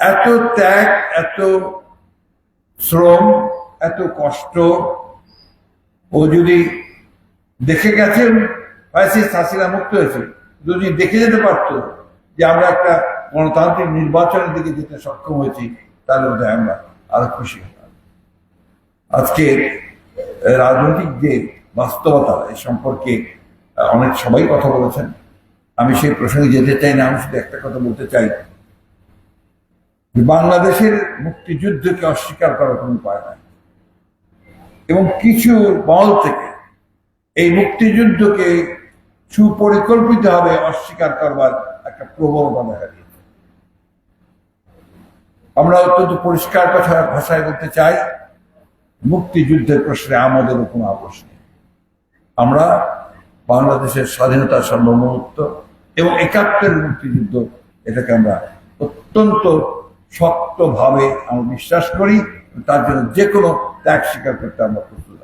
এত ত্যাগ, এত শ্রম, এত কষ্ট। ও যদি দেখে গেছেন ফ্যাসিস্ট হাসিনা মুক্ত হয়েছে। যদি দেখে যেতে পারতো যে আমরা একটা গণতান্ত্রিক নির্বাচনের দিকে যেতে সক্ষম হয়েছি, তাহলে বোধহয় আমরা আরও খুশি হতাম। আজকে রাজনৈতিক যে বাস্তবতা, এ সম্পর্কে অনেক সবাই কথা বলেছেন। আমি সেই প্রসঙ্গে যেতে চাই না, আমি শুধু একটা কথা বলতে চাই। বাংলাদেশের মুক্তিযুদ্ধকে অস্বীকার করার কোনো উপায় নাই। এবং কিছু মহল থেকে এই মুক্তিযুদ্ধকে সুপরিকল্পিতভাবে অস্বীকার করবার একটা প্রবণতা দেখা দিয়েছে আমরা অত্যন্ত পরিষ্কার কথা ভাষায় বলতে চাই, মুক্তিযুদ্ধের প্রশ্নে আমাদেরও কোনো আপোষ নেই। আমরা বাংলাদেশের স্বাধীনতা সার্বভৌমত্ব এবং একাত্তরের মুক্তিযুদ্ধ, এটাকে আমরা অত্যন্ত শক্তভাবে আমি বিশ্বাস করি তার জন্য যে কোনো ত্যাগ স্বীকার করতে আমরা প্রস্তুত